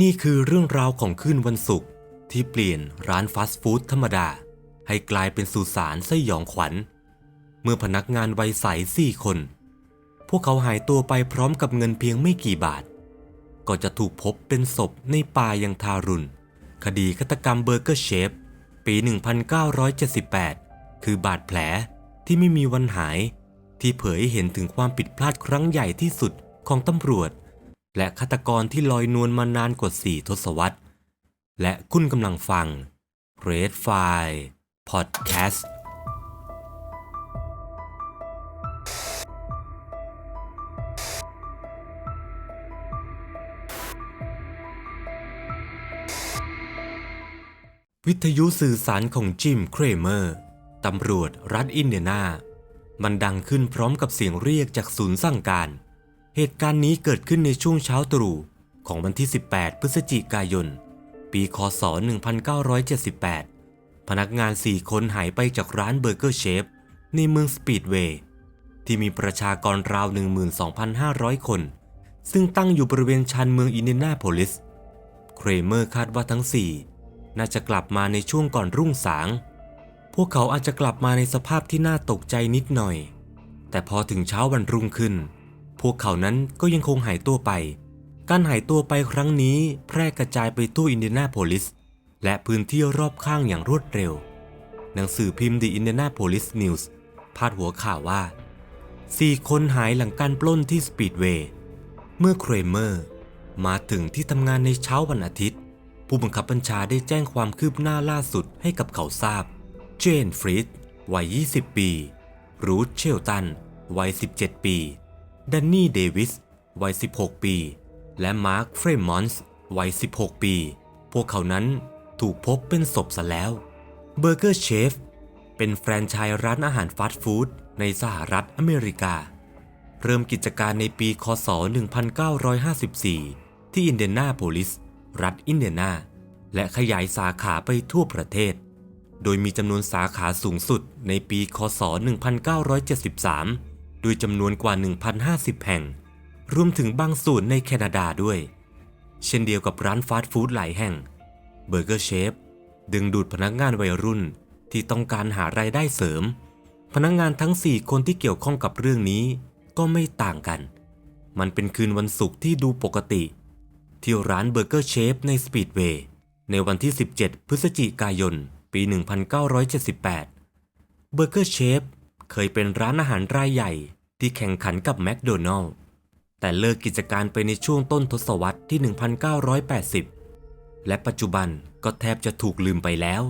นี่คือเรื่องราวของคืนวันศุกร์ที่เปลี่ยนร้านฟาสต์ฟู้ดธรรมดา ให้กลายเป็นสุสานสยองขวัญ เมื่อพนักงานวัยใสสี่คน พวกเขาหายตัวไปพร้อมกับเงินเพียงไม่กี่บาท ก็จะถูกพบเป็นศพในป่ายังทารุณ คดีฆาตกรรมเบอร์เกอร์เชฟ ปี 1978 คือบาดแผลที่ไม่มีวันหาย ที่เผยให้เห็นถึงความผิดพลาดครั้งใหญ่ที่สุดของตำรวจ และฆาตกรที่ลอยนวลมานานกว่า4ทศวรรษ และคุณกำลังฟัง Red File Podcast วิทยุสื่อสารของจิม เครเมอร์ ตำรวจรัฐอินเดียนา มันดังขึ้นพร้อมกับเสียงเรียกจากศูนย์สั่งการ เหตุการณ์นี้เกิดขึ้นในช่วงเช้าตรู่ของวันที่ 18 พฤศจิกายน ปีคศ 1978 พนักงาน 4 คนหายไปจากร้านเบอร์เกอร์เชฟในเมืองสปีดเวย์ที่มีประชากรราว 12,500 คน ซึ่งตั้งอยู่บริเวณชานเมืองอินเดนาโพลิส เครเมอร์คาดว่าทั้ง 4 น่าจะกลับมาในช่วงก่อนรุ่งสาง พวกเขาอาจจะกลับมาในสภาพที่น่าตกใจนิดหน่อย แต่พอถึงเช้าวันรุ่งขึ้น พวกเขานั้นก็ยังคงหายตัวไป การหายตัวไปครั้งนี้แพร่กระจายไปทั่วอินเดียนาโพลิส และพื้นที่รอบข้างอย่างรวดเร็ว หนังสือพิมพ์ The Indianapolis News พาดหัวข่าวว่า 4 คนหายหลังการปล้นที่สปีดเวย์ เมื่อเครเมอร์ มาถึงที่ทำงานในเช้าวันอาทิตย์ ผู้บังคับบัญชาได้แจ้งความคืบหน้าล่าสุดให้กับเขาทราบ เจนฟรีดวัย 20 ปี รูธเชลตัน วัย 17 ปี ดนนี่เดวิสวัย 16 ปี และมาร์คเฟรมมอนส์วัย 16 ปี พวกเขานั้นถูกพบเป็นศพซะแล้วเบอร์เกอร์เชฟเป็นแฟรนไชส์ร้านอาหารฟาสต์ฟู้ดในสหรัฐอเมริกา เริ่มกิจการในปี คศ 1954 ที่อินเดียนาโพลิส รัฐอินเดียนา และขยายสาขาไปทั่วประเทศ โดยมีจำนวนสาขาสูงสุดในปี คศ 1973 ด้วยจำนวนกว่า 1,050 แห่ง รวมถึงบางส่วนในแคนาดาด้วย เช่นเดียวกับร้านฟาสต์ฟู้ดหลายแห่งเบอร์เกอร์เชฟดึงดูดพนักงานวัยรุ่นที่ต้องการหารายได้เสริม พนักงานทั้ง 4 คนที่เกี่ยวข้องกับเรื่องนี้ก็ไม่ต่างกัน มันเป็นคืนวันศุกร์ที่ดูปกติ ที่ร้านเบอร์เกอร์เชฟในสปีดเวย์ในวันที่ 17 พฤศจิกายน ปี 1978 เบอร์เกอร์เชฟ เคยเป็นร้านอาหารรายใหญ่ที่แข่งขันกับแมคโดนัลล์แต่เลิกกิจการไปในช่วงต้นทศวรรษที่ 1980 และปัจจุบันก็แทบจะถูกลืมไปแล้ว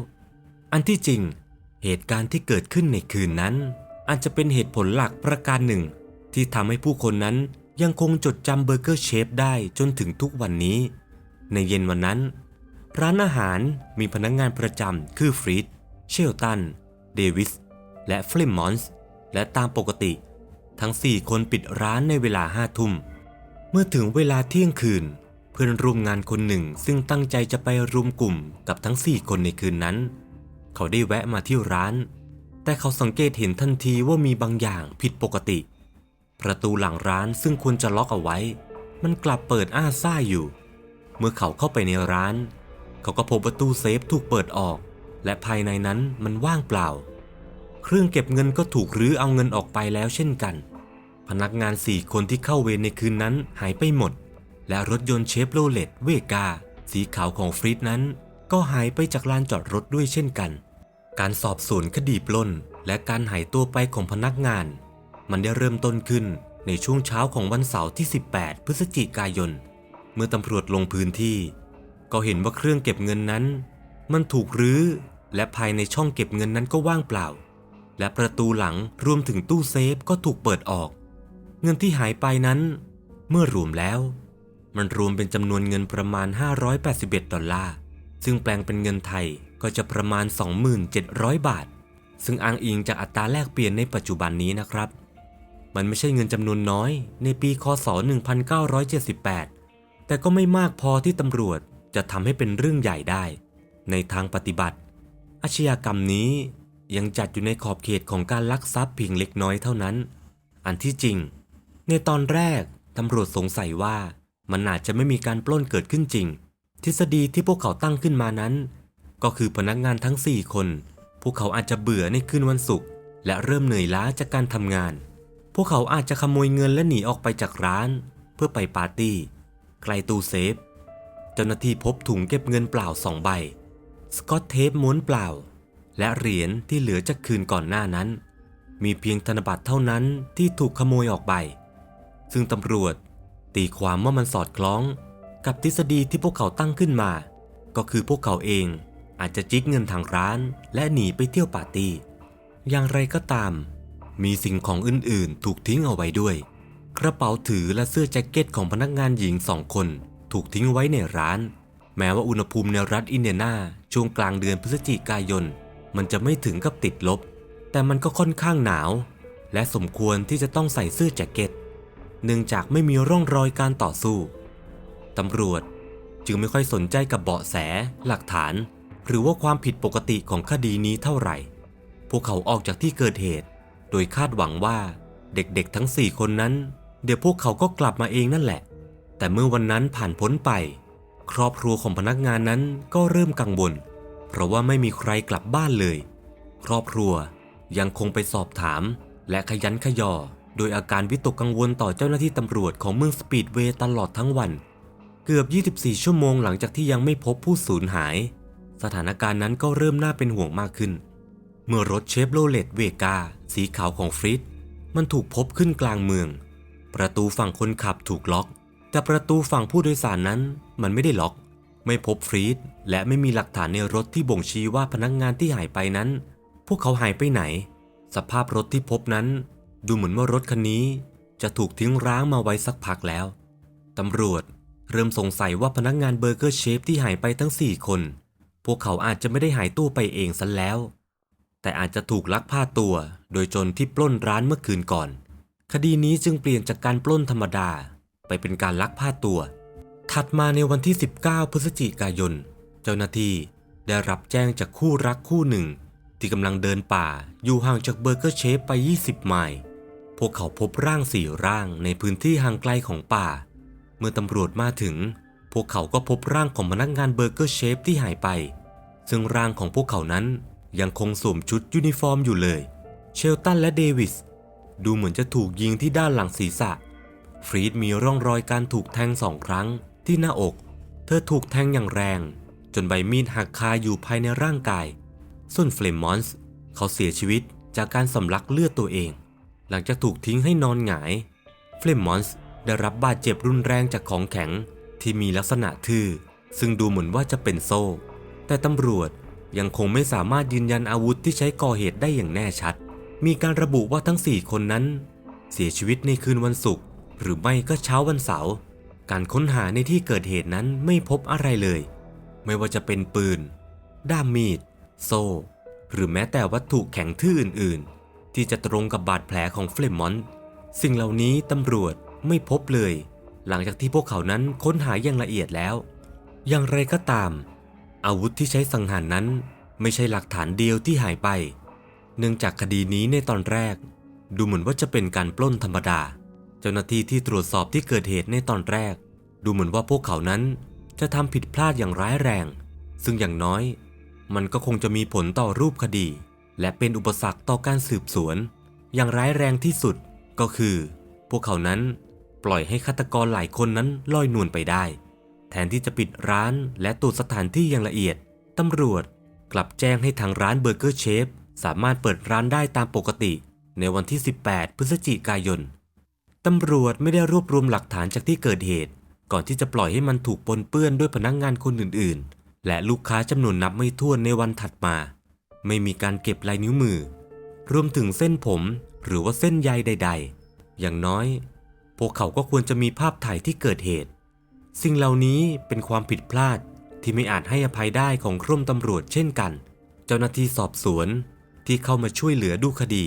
อันที่จริง เหตุการณ์ที่เกิดขึ้นในคืนนั้น อาจจะเป็นเหตุผลหลักประการหนึ่ง ที่ทำให้ผู้คนนั้นยังคงจดจำเบอร์เกอร์เชฟได้จนถึงทุกวันนี้ ในเย็นวันนั้น ร้านอาหารมีพนักงานประจำคือฟรีดเชลตัน เดวิส และฟลิมมอนส์และตามปกติ ทั้ง 4 คนปิดร้านในเวลาห้าทุ่ม เมื่อถึงเวลาเที่ยงคืน เพื่อนร่วมงานคนหนึ่งซึ่งตั้งใจจะไปรวมกลุ่มกับทั้ง 4 คนในคืนนั้น เขาได้แวะมาที่ร้าน แต่เขาสังเกตเห็นทันทีว่ามีบางอย่างผิดปกติ ประตูหลังร้านซึ่งควรจะล็อกเอาไว้ มันกลับเปิดอ้าซ่าอยู่ เมื่อเขาเข้าไปในร้าน เขาก็พบประตูเซฟถูกเปิดออก และภายในนั้นมันว่างเปล่า เครื่องเก็บเงินก็ถูกรื้อเอาเงินออกไปแล้วเช่นกัน พนักงานสี่คนที่เข้าเวรในคืนนั้นหายไปหมด และรถยนต์เชฟโรเลตเวกา สีขาวของฟรีดนั้น ก็หายไปจากลานจอดรถด้วยเช่นกัน การสอบสวนคดีปล้น และการหายตัวไปของพนักงาน มันได้เริ่มต้นขึ้นในช่วงเช้าของวันเสาร์ที่ 18 พฤศจิกายน เมื่อตำรวจลงพื้นที่ ก็เห็นว่าเครื่องเก็บเงินนั้น มันถูกรื้อ และภายในช่องเก็บเงินนั้นก็ว่างเปล่า และประตูหลังรวมถึงตู้เซฟก็ถูกเปิดออก เงินที่หายไปนั้น เมื่อรวมแล้ว มันรวมเป็นจำนวนเงินประมาณ 581 ดอลลาร์ ซึ่งแปลงเป็นเงินไทยก็จะประมาณ 2,700 บาท ซึ่งอ้างอิงจากอัตราแลกเปลี่ยนในปัจจุบันนี้นะครับ มันไม่ใช่เงินจำนวนน้อย ในปีคศ 1978 แต่ก็ไม่มากพอที่ตำรวจจะทำให้เป็นเรื่องใหญ่ได้ ในทางปฏิบัติ อาชญากรรมนี้ ยังจัดอยู่ในขอบเขตของการลักทรัพย์เพียงเล็กน้อยเท่านั้น อันที่จริง ในตอนแรกตำรวจสงสัยว่ามันอาจจะไม่มีการปล้นเกิดขึ้นจริง ทฤษฎีที่พวกเขาตั้งขึ้นมานั้น ก็คือพนักงานทั้ง 4 คน พวกเขาอาจจะเบื่อในคืนวันศุกร์และเริ่มเหนื่อยล้าจากการทำงาน พวกเขาอาจจะขโมยเงินและหนีออกไปจากร้าน เพื่อไปปาร์ตี้ไกลตู้เซฟ เจ้าหน้าที่พบถุงเก็บเงินเปล่าสองใบ สกอตเทปม้วนเปล่า และเหรียญที่เหลือจากคืนก่อนหน้านั้น มีเพียงธนบัตรเท่านั้นที่ถูกขโมยออกไป ซึ่งตำรวจตีความว่ามันสอดคล้อง กับทฤษฎีที่พวกเขาตั้งขึ้นมา ก็คือพวกเขาเองอาจจะจิกเงินทางร้าน และหนีไปเที่ยวปาร์ตี้ อย่างไรก็ตาม มีสิ่งของอื่นๆ ถูกทิ้งเอาไว้ด้วย กระเป๋าถือและเสื้อแจ็คเก็ตของพนักงานหญิงสองคนถูกทิ้งไว้ในร้าน แม้ว่าอุณหภูมิในรัฐอินเดียนาช่วงกลางเดือนพฤศจิกายน มันจะไม่ถึงกับติดลบ แต่มันก็ค่อนข้างหนาว และสมควรที่จะต้องใส่เสื้อแจ็คเก็ต เนื่องจากไม่มีร่องรอยการต่อสู้ ตำรวจจึงไม่ค่อยสนใจกับเบาะแส หลักฐาน หรือว่าความผิดปกติของคดีนี้เท่าไหร่ พวกเขาออกจากที่เกิดเหตุ โดยคาดหวังว่าเด็กๆทั้งสี่คนนั้น เดี๋ยวพวกเขาก็กลับมาเองนั่นแหละ แต่เมื่อวันนั้นผ่านพ้นไป ครอบครัวของพนักงานนั้นก็เริ่มกังวล เพราะว่าไม่มีใครกลับบ้านเลย ครอบครัวยังคงไปสอบถาม และขยันขยอ โดยอาการวิตกกังวลต่อเจ้าหน้าที่ตำรวจของเมืองสปีดเวย์ตลอดทั้งวัน เกือบ 24 ชั่วโมงหลังจากที่ยังไม่พบผู้สูญหาย สถานการณ์นั้นก็เริ่มน่าเป็นห่วงมากขึ้น เมื่อรถเชฟโรเลตเวกาสีขาวของฟริดมันถูกพบขึ้นกลางเมือง ประตูฝั่งคนขับถูกล็อก แต่ประตูฝั่งผู้โดยสารนั้นมันไม่ได้ล็อก ไม่พบฟรีดและไม่มีหลักฐานในรถที่บ่งชี้ว่าพนักงานที่หายไปนั้น พวกเขาหายไปไหน สภาพรถที่พบนั้น ดูเหมือนว่ารถคันนี้ จะถูกทิ้งร้างมาไว้สักพักแล้ว ตำรวจเริ่มสงสัยว่าพนักงานเบอร์เกอร์เชฟที่หายไปทั้ง 4 คน พวกเขาอาจจะไม่ได้หายตัวไปเองซะแล้ว แต่อาจจะถูกลักพาตัว โดยจรที่ปล้นร้านเมื่อคืนก่อน คดีนี้จึงเปลี่ยนจากการปล้นธรรมดา ไปเป็นการลักพาตัว ถัดมาในวันที่ 19 พฤศจิกายน เจ้าหน้าที่ได้รับแจ้งจากคู่รักคู่หนึ่ง ที่กำลังเดินป่าอยู่ห่างจากเบอร์เกอร์เชฟไป 20 ไมล์ พวกเขาพบร่างสี่ร่างในพื้นที่ห่างไกลของป่า เมื่อตำรวจมาถึง พวกเขาก็พบร่างของพนักงานเบอร์เกอร์เชฟที่หายไป ซึ่งร่างของพวกเขานั้นยังคงสวมชุดยูนิฟอร์มอยู่เลย เชลตันและเดวิสดูเหมือนจะถูกยิงที่ด้านหลังศีรษะ ฟรีดมีร่องรอยการถูกแทงสองครั้ง ที่หน้าอก เธอถูกแทงอย่างแรง จนใบมีดหักคาอยู่ภายในร่างกาย ส่วนเฟลมมอนส์เขาเสียชีวิตจากการสำลักเลือดตัวเอง หลังจากถูกทิ้งให้นอนหงาย เฟลมมอนส์ได้รับบาดเจ็บรุนแรงจากของแข็งที่มีลักษณะทื่อ ซึ่งดูเหมือนว่าจะเป็นโซ่ แต่ตำรวจยังคงไม่สามารถยืนยันอาวุธที่ใช้ก่อเหตุได้อย่างแน่ชัด มีการระบุว่าทั้ง 4 คนนั้น เสียชีวิตในคืนวันศุกร์หรือไม่ก็เช้าวันเสาร์ การค้นหาในที่เกิดเหตุนั้นไม่พบอะไรเลย ไม่ว่าจะเป็นปืน ด้ามมีด โซ่ หรือแม้แต่วัตถุแข็งทื่ออื่น ๆ ที่จะตรงกับบาดแผลของเฟลมอนต์สิ่งเหล่านี้ตำรวจไม่พบเลย หลังจากที่พวกเขานั้นค้นหาอย่างละเอียดแล้ว อย่างไรก็ตาม อาวุธที่ใช้สังหารนั้น ไม่ใช่หลักฐานเดียวที่หายไป เนื่องจากคดีนี้ในตอนแรก ดูเหมือนว่าจะเป็นการปล้นธรรมดา เจ้าหน้าที่ที่ตรวจสอบที่เกิดเหตุในตอนแรก ดูเหมือนว่าพวกเขานั้นจะทำผิดพลาดอย่างร้ายแรง ซึ่งอย่างน้อย มันก็คงจะมีผลต่อรูปคดี และเป็นอุปสรรคต่อการสืบสวน อย่างร้ายแรงที่สุดก็คือ พวกเขานั้นปล่อยให้ฆาตกรหลายคนนั้นลอยนวลไปได้ แทนที่จะปิดร้านและตรวจสถานที่อย่างละเอียด ตำรวจกลับแจ้งให้ทางร้านเบอร์เกอร์เชฟสามารถเปิดร้านได้ตามปกติ ในวันที่ 18 พฤศจิกายน ตำรวจไม่ได้รวบรวมหลักฐานจากที่เกิดเหตุ ก่อนที่จะปล่อยให้มันถูกปนเปื้อนด้วยพนักงงานคนอื่นๆ และลูกค้าจำนวนนับไม่ถ้วนในวันถัดมา ไม่มีการเก็บลายนิ้วมือ รวมถึงเส้นผมหรือว่าเส้นใยใด ๆ อย่างน้อย พวกเขาก็ควรจะมีภาพถ่ายที่เกิดเหตุ สิ่งเหล่านี้เป็นความผิดพลาดที่ไม่อาจให้อภัยได้ของกรมตำรวจเช่นกัน เจ้าหน้าที่สอบสวนที่เข้ามาช่วยเหลือดูคดี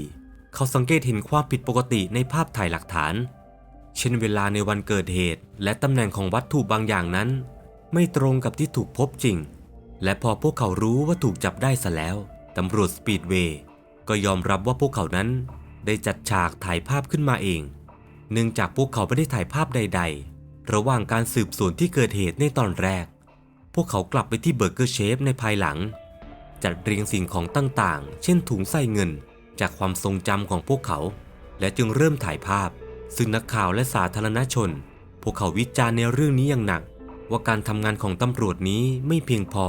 เขาสังเกตเห็นความผิดปกติในภาพถ่ายหลักฐาน เช่นเวลาในวันเกิดเหตุ และตำแหน่งของวัตถุบางอย่างนั้น ไม่ตรงกับที่ถูกพบจริง และพอพวกเขารู้ว่าถูกจับได้ซะแล้วตำรวจสปีดเวย์ก็ยอมรับว่าพวกเขานั้น ได้จัดฉากถ่ายภาพขึ้นมาเอง เนื่องจากพวกเขาไม่ได้ถ่ายภาพใด ๆ ระหว่างการสืบสวนที่เกิดเหตุในตอนแรก พวกเขากลับไปที่เบอร์เกอร์เชฟในภายหลัง จัดเรียงสิ่งของต่างๆ เช่นถุงใส่เงิน จากความทรงจำของพวกเขา และจึงเริ่มถ่ายภาพ ซึ่งนักข่าวและสาธารณชน พวกเขาวิจารณ์ในเรื่องนี้อย่างหนัก ว่าการทำงานของตำรวจนี้ไม่เพียงพอ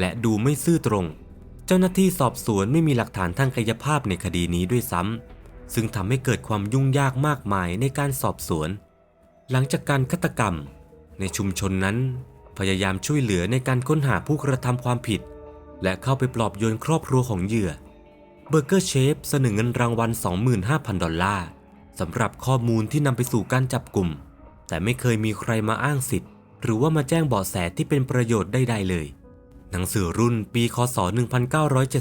และดูไม่ซื่อตรง เจ้าหน้าที่สอบสวนไม่มีหลักฐานทางกายภาพในคดีนี้ด้วยซ้ำซึ่งทำให้เกิดความยุ่งยากมากมายในการสอบสวน หลังจากการฆาตกรรม ในชุมชนนั้น พยายามช่วยเหลือในการค้นหาผู้กระทำความผิด และเข้าไปปลอบโยนครอบครัวของเหยื่อเบอร์เกอร์เชฟเสนอเงินรางวัล 25,000 ดอลลาร์ สำหรับข้อมูลที่นำไปสู่การจับกลุ่ม แต่ไม่เคยมีใครมาอ้างสิทธิ์ หรือว่ามาแจ้งเบาะแสที่เป็นประโยชน์ใดๆเลย หนังสือรุ่นปีคศ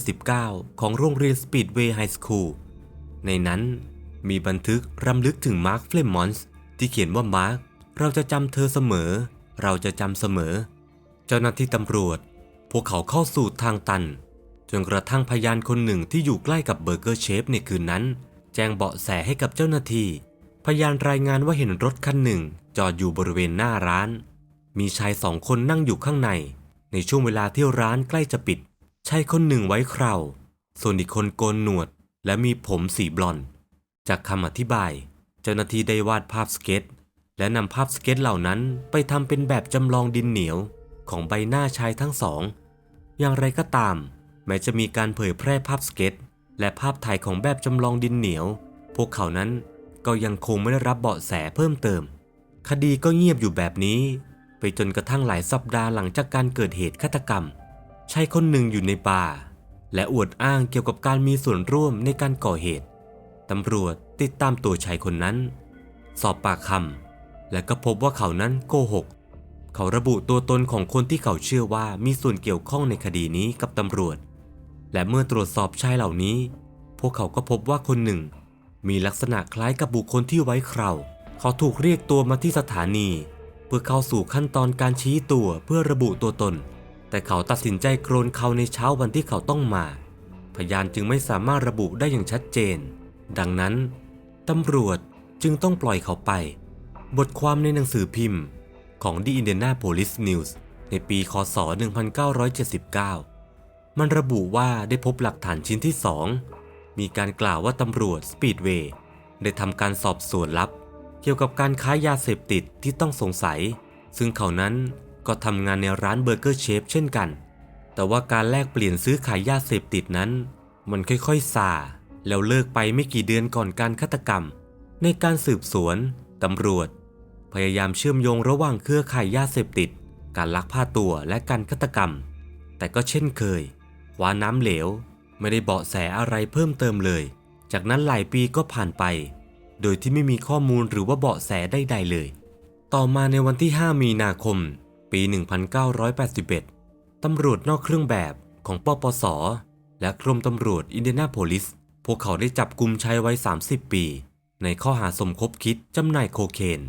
1979 ของโรงเรียนสปีดเวย์ไฮสคูลในนั้นมีบันทึกรำลึกถึงมาร์คเฟลมอนส์ที่เขียนว่ามาร์คเราจะจำเธอเสมอ เราจะจำเสมอ เจ้าหน้าที่ตำรวจ พวกเขาเข้าสู่ทางตัน จนกระทั่งพยานคนหนึ่งที่อยู่ใกล้กับเบอร์เกอร์เชฟในคืนนั้น แจ้งเบาะแสให้กับเจ้าหน้าที่ พยานรายงานว่าเห็นรถคันหนึ่ง จอดอยู่บริเวณหน้าร้าน มีชายสองคนนั่งอยู่ข้างใน ในช่วงเวลาที่ร้านใกล้จะปิด ชายคนหนึ่งไว้เคราส่วนอีกคนโกนหนวด และมีผมสีบลอนด์จากคำอธิบาย เจ้าหน้าที่ได้วาดภาพสเก็ต และนำภาพสเก็ตเหล่านั้นไปทำเป็นแบบจำลองดินเหนียวของใบหน้าชายทั้งสอง อย่างไรก็ตาม แม้จะมีการเผยแพร่ภาพสเก็ต และภาพถ่ายของแบบจำลองดินเหนียว พวกเขานั้นก็ยังคงไม่ได้รับเบาะแสเพิ่มเติม คดีก็เงียบอยู่แบบนี้ ไปจนกระทั่งหลายสัปดาห์หลังจากการเกิดเหตุฆาตกรรมชายคนหนึ่งอยู่ในบาและอวดอ้างเกี่ยวกับการมีส่วนร่วมในการก่อเหตุตำรวจติดตามตัวชายคนนั้น สอบปากคำและก็พบว่าเขานั้นโกหก เขาระบุตัวตนของคนที่เขาเชื่อว่ามีส่วนเกี่ยวข้องในคดีนี้กับตำรวจ และเมื่อตรวจสอบชายเหล่านี้ พวกเขาก็พบว่าคนหนึ่ง มีลักษณะคล้ายกับบุคคลที่ไว้เคราเขาถูกเรียกตัวมาที่สถานี เพื่อเข้าสู่ขั้นตอนการชี้ตัวเพื่อระบุตัวตน แต่เขาตัดสินใจโกรนเขาในเช้าวันที่เขาต้องมา พยานจึงไม่สามารถระบุได้อย่างชัดเจน ดังนั้นตำรวจจึงต้องปล่อยเขาไป บทความในหนังสือพิมพ์ของ The Indianapolis News ในปี คศ 1979 มันระบุว่าได้พบหลักฐานชิ้นที่ 2 มีการกล่าวว่าตำรวจสปีดเวย์ได้ทำการสอบสวนลับ เกี่ยวกับการค้ายาเสพติดที่ต้องสงสัย ซึ่งเขานั้นก็ทำงานในร้านเบอร์เกอร์เชฟเช่นกัน แต่ว่าการแลกเปลี่ยนซื้อขายยาเสพติดนั้น มันค่อยๆซาแล้วเลิกไปไม่กี่เดือนก่อนการฆาตกรรม ในการสืบสวนตำรวจ พยายามเชื่อมโยงระหว่างเครือข่ายยาเสพติด การลักพาตัวและการฆาตกรรม แต่ก็เช่นเคย ว้าน้ำเหลว ไม่ได้เบาะแสอะไรเพิ่มเติมเลย จากนั้นหลายปีก็ผ่านไป โดยที่ไม่มีข้อมูลหรือว่าเบาะแสใดๆเลย ต่อมาในวันที่ 5 มีนาคม ปี 1981 ตำรวจนอกเครื่องแบบของปปส และกรมตำรวจอินเดียนาโพลิส พวกเขาได้จับกลุ่มชายวัย 30 ปี ในข้อหาสมคบคิดจำหน่ายโคเคน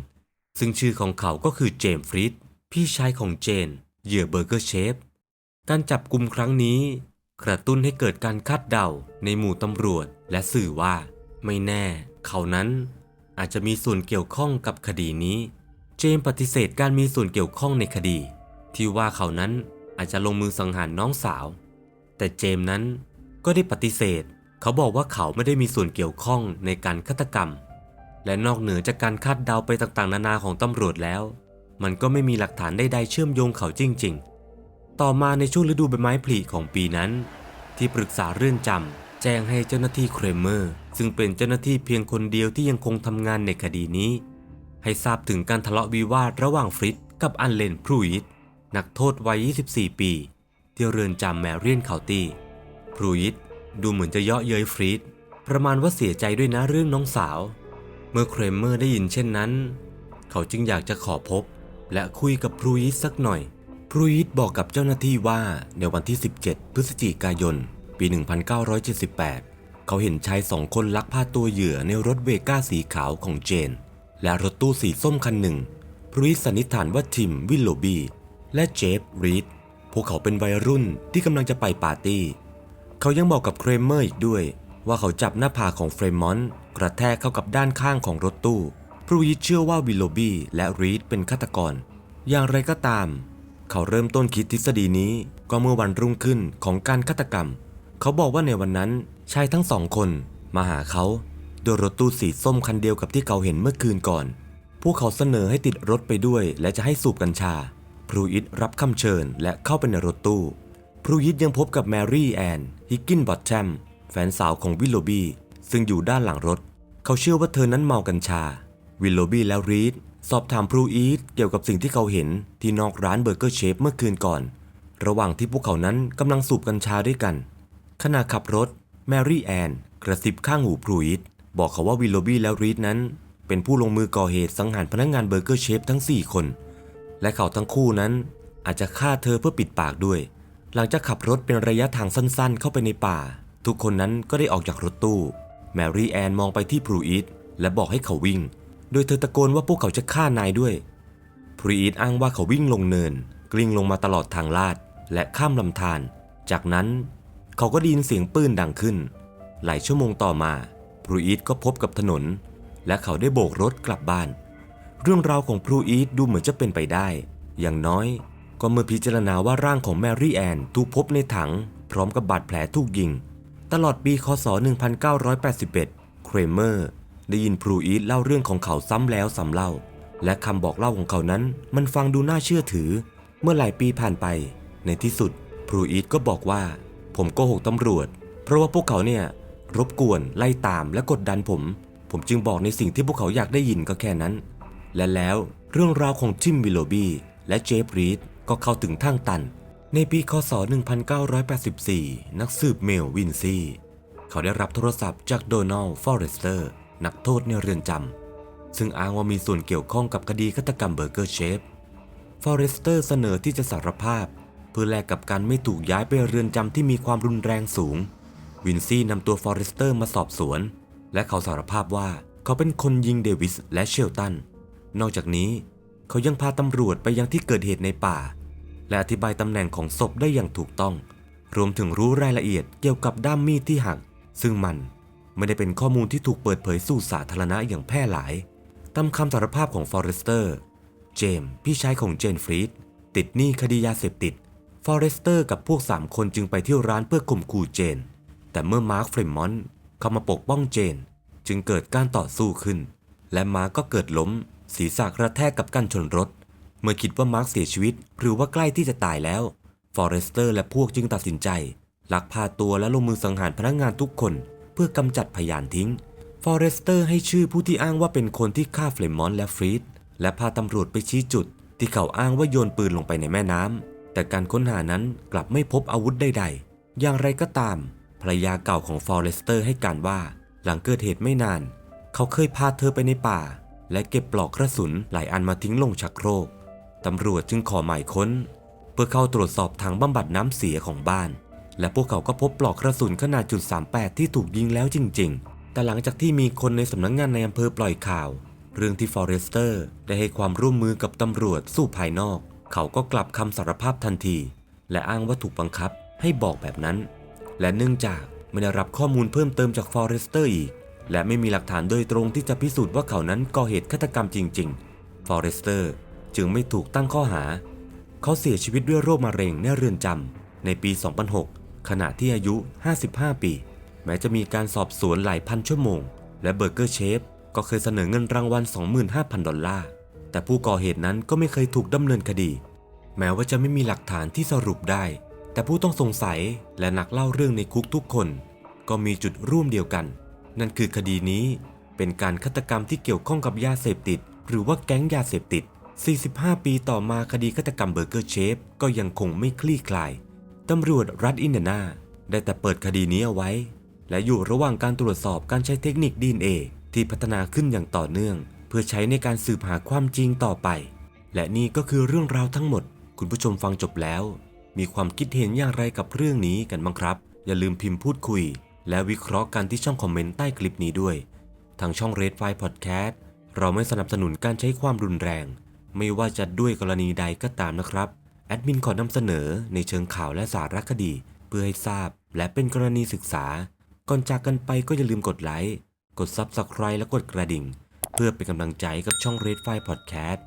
ซึ่งชื่อของเขาก็คือเจมส์ฟรีดพี่ชายของเจน เหยื่อเบอร์เกอร์เชฟการจับกลุ่มครั้งนี้ กระตุ้นให้เกิดการคาดเดาในหมู่ตำรวจและสื่อว่า ไม่แน่ เขานั้นอาจจะมีส่วนเกี่ยวข้องกับคดีนี้ เจมปฏิเสธการมีส่วนเกี่ยวข้องในคดี ที่ว่าเขานั้นอาจจะลงมือสังหารน้องสาว แต่เจมนั้นก็ได้ปฏิเสธ เขาบอกว่าเขาไม่ได้มีส่วนเกี่ยวข้องในการฆาตกรรม และนอกเหนือจากการคาดเดาไปต่างๆ นานาของตำรวจแล้ว มันก็ไม่มีหลักฐานใดๆเชื่อมโยงเขาจริง ๆ ต่อมาในช่วงฤดูใบไม้ผลิของปีนั้น ที่ปรึกษาเรื่องจำแจ้งให้เจ้าหน้าที่เครเมอร์ ซึ่งเป็นเจ้าหน้าที่เพียงคนเดียวที่ยังคงทำงานในคดีนี้ ให้ทราบถึงการทะเลาะวิวาทระหว่างฟริตกับอันเลนพรูอิตนักโทษวัย 24 ปี ที่เรือนจำแมรี่นเคาตี้พรูอิตดูเหมือนจะเยาะเย้ยฟรีดประมาณว่าเสียใจด้วยนะเรื่องน้องสาว เมื่อเครเมอร์ได้ยินเช่นนั้น เขาจึงอยากจะขอพบ และคุยกับพรูอิตสักหน่อย พรูอิตบอกกับเจ้าหน้าที่ว่าในวันที่ 17 พฤศจิกายน ปี 1978 เขาเห็นชายสองคนลักพาตัวเหยื่อในรถเวก้าสีขาวของเจน และรถตู้สีส้มคันหนึ่ง พรูอิตสันนิษฐานว่าทิมวิลโลบีและเจฟรีดพวกเขาเป็นวัยรุ่นที่กำลังจะไปปาร์ตี้ เขายังบอกกับเครมเมอร์อีกด้วย ว่าเขาจับหน้าผากของเฟรมอนต์กระแทกเข้ากับด้านข้างของรถตู้พรูยิตเชื่อว่าวิลโลบีและรีดเป็นฆาตกร อย่างไรก็ตาม เขาเริ่มต้นคิดทฤษฎีนี้ก็เมื่อวันรุ่งขึ้นของการฆาตกรรม เขาบอกว่าในวันนั้นชายทั้งสองคนมาหาเขาโดยรถตู้สีส้มคันเดียวกับที่เขาเห็นเมื่อคืนก่อน พวกเขาเสนอให้ติดรถไปด้วย และจะให้สูบกัญชา พรูอิตรับคำเชิญและเข้าไปในรถตู้ พรูอิตยังพบกับแมรี่แอนฮิกกินบอตแชมแฟนสาวของวิลโลบี้ซึ่งอยู่ด้านหลังรถ เขาเชื่อว่าเธอนั้นเมากัญชา วิลโลบี้และรีด สอบถามพรูอีทเกี่ยวกับสิ่งที่เขาเห็นที่นอกร้านเบอร์เกอร์เชฟเมื่อคืนก่อน ระหว่างที่พวกเขานั้นกำลังสูบกัญชาด้วยกัน ขณะขับรถ แมรี่แอนกระซิบข้างหูพรูอิทบอกเขาว่าวิลโลบี้และรีดนั้น เป็นผู้ลงมือก่อเหตุสังหารพนักงานเบอร์เกอร์เชฟทั้ง 4 คน และเขาทั้งคู่นั้นอาจจะฆ่าเธอเพื่อปิดปากด้วย หลังจากขับรถเป็นระยะทางสั้นๆ เข้าไปในป่า ทุกคนนั้นก็ได้ออกจากรถตู้ แมรี่แอนมองไปที่พรูอิทและบอกให้เขาวิ่ง โดยเธอตะโกนว่าพวกเขาจะฆ่านายด้วย พรีอีทอ้างว่าเขาวิ่งลงเนิน กลิ้งลงมาตลอดทางลาด และข้ามลำธาร จากนั้นเขาก็ได้ยินเสียงปืนดังขึ้น หลายชั่วโมงต่อมา พรูอีทก็พบกับถนน และเขาได้โบกรถกลับบ้าน เรื่องราวของพรูอีทดูเหมือนจะเป็นไปได้ อย่างน้อยก็เมื่อพิจารณาว่าร่างของแมรี่แอนถูกพบในถัง พร้อมกับบาดแผลถูกยิง ตลอดปีคศ 1981 เครเมอร์ ได้ยินพรูอีทเล่าเรื่องของเขาซ้ำแล้วซ้ำเล่า และคำบอกเล่าของเขานั้นมันฟังดูน่าเชื่อถือ เมื่อหลายปีผ่านไป ในที่สุดพรูอีทก็บอกว่า ผมโกหกตำรวจ เพราะว่าพวกเขาเนี่ยรบกวนไล่ตามและกดดันผม ผมจึงบอกในสิ่งที่พวกเขาอยากได้ยินก็แค่นั้น และแล้วเรื่องราวของทิมวิลโลบีและเจฟรีดก็เข้าถึงทางตัน ในปีคศ 1984 นักสืบเมลวินซี เขาได้รับโทรศัพท์จากโดนัลด์ฟอเรสเตอร์ นักโทษในเรือนจำซึ่งอ้างว่ามีส่วนเกี่ยวข้องกับคดีฆาตกรรมเบอร์เกอร์เชฟฟอเรสเตอร์เสนอที่จะสารภาพ เพื่อแลกกับการไม่ถูกย้ายไปเรือนจำที่มีความรุนแรงสูง วินซี่นำตัวฟอเรสเตอร์มาสอบสวน และเขาสารภาพว่าเขาเป็นคนยิงเดวิสและเชลตัน นอกจากนี้เขายังพาตำรวจไปยังที่เกิดเหตุในป่า และอธิบายตำแหน่งของศพได้อย่างถูกต้อง รวมถึงรู้รายละเอียดเกี่ยวกับด้ามมีดที่หัก ซึ่งมัน ไม่ได้เป็นข้อมูลที่ถูกเปิดเผยสู่สาธารณะอย่างแพร่หลาย ตามคำสารภาพของฟอเรสเตอร์ เจมส์พี่ชายของเจนฟรีดติดหนี้คดียาเสพติด ฟอเรสเตอร์กับพวก 3 คนจึงไปที่ร้านเพื่อข่มขู่เจน แต่เมื่อมาร์คเฟรมมอนต์เข้ามาปกป้องเจน จึงเกิดการต่อสู้ขึ้น และมาร์คก็เกิดล้ม ศีรษะกระแทกกับกันชนรถ เมื่อคิดว่ามาร์คเสียชีวิต หรือว่าใกล้ที่จะตายแล้ว ฟอเรสเตอร์และพวกจึงตัดสินใจลักพาตัวและลงมือสังหารพนักงานทุกคน พื่อกำจัดพยานทิ้ง ฟอเรสเตอร์ให้ชื่อผู้ที่อ้างว่าเป็นคนที่ฆ่าเฟลมอนและฟรีดและพาตำรวจไปชี้จุด ที่เขาอ้างว่าโยนปืนลงไปในแม่น้ำแต่การค้นหานั้นกลับไม่พบอาวุธใดๆ อย่างไรก็ตามภรรยาเก่าของฟอเรสเตอร์ให้การว่า หลังเกิดเหตุไม่นาน เขาเคยพาเธอไปในป่า และเก็บปลอกกระสุนหลายอันมาทิ้งลงชักโครกตำรวจจึงขอหมายค้น เพื่อเข้าตรวจสอบถังบำบัดน้ำเสียของบ้าน และพวกเขาก็พบปลอกกระสุนขนาดจุด38ที่ถูกยิงแล้วจริง ๆ แต่หลังจากที่มีคนในสำนักงงานในอำเภอปล่อยข่าว เรื่องที่ฟอเรสเตอร์ได้ให้ความร่วมมือกับตำรวจสู้ภายนอก เขาก็กลับคำสารภาพทันที และอ้างว่าถูกบังคับให้บอกแบบนั้น และเนื่องจากไม่ได้รับข้อมูลเพิ่มเติมจากฟอเรสเตอร์อีก และไม่มีหลักฐานโดยตรงที่จะพิสูจน์ว่าเขานั้นก่อเหตุฆาตกรรมจริงๆ ฟอเรสเตอร์จึงไม่ถูกตั้งข้อหา เขาเสียชีวิตด้วยโรคมะเร็งในเรือนจำในปี 2006 ขณะที่อายุ 55 ปี แม้จะมีการสอบสวนหลายพันชั่วโมง และเบอร์เกอร์เชฟก็เคยเสนอเงินรางวัล 25,000 ดอลลาร์ แต่ผู้ก่อเหตุนั้นก็ไม่เคยถูกดำเนินคดี แม้ว่าจะไม่มีหลักฐานที่สรุปได้ แต่ผู้ต้องสงสัยและนักเล่าเรื่องในคุกทุกคน ก็มีจุดร่วมเดียวกัน นั่นคือคดีนี้เป็นการฆาตกรรมที่เกี่ยวข้องกับยาเสพติด หรือว่าแก๊งยาเสพติด 45 ปีต่อมาคดีฆาตกรรมเบอร์เกอร์เชฟก็ยังคงไม่คลี่คลาย ตำรวจรัฐอินเดียนาได้แต่เปิดคดีนี้เอาไว้ และอยู่ระหว่างการตรวจสอบการใช้เทคนิคดีเอที่พัฒนาขึ้นอย่างต่อเนื่อง เพื่อใช้ในการสืบหาความจริงต่อไป และนี่ก็คือเรื่องราวทั้งหมด คุณผู้ชมฟังจบแล้ว มีความคิดเห็นอย่างไรกับเรื่องนี้กันบ้างครับ อย่าลืมพิมพ์พูดคุย และวิเคราะห์กันที่ช่องคอมเมนต์ใต้คลิปนี้ด้วย ทางช่อง Red f i Podcast เราไม่สนับสนุนการใช้ความรุนแรง ไม่ว่าจะด้วยกรณีใดก็ตามนะครับ แอดมินขอนำเสนอในเชิงข่าวและสารคดี เพื่อให้ทราบและเป็นกรณีศึกษา ก่อนจากกันไปก็อย่าลืมกดไลค์ กด Subscribe และกดกระดิ่ง เพื่อเป็นกำลังใจกับช่อง Red f i Podcast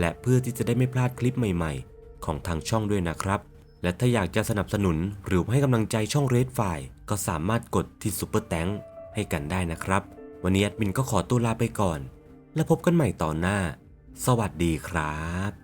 และเพื่อที่จะได้ไม่พลาดคลิปใหม่ๆ ของทางช่องด้วยนะครับ และถ้าอยากจะสนับสนุนหรือให้กำลังใจช่อง Red f i ก็สามารถกดที่ซุปเปอร์แตงให้กันได้นะครับ วันนี้แอดมินก็ขอตัวลาไปก่อน แล้วพบกันใหม่ตอนหน้า สวัสดีครับ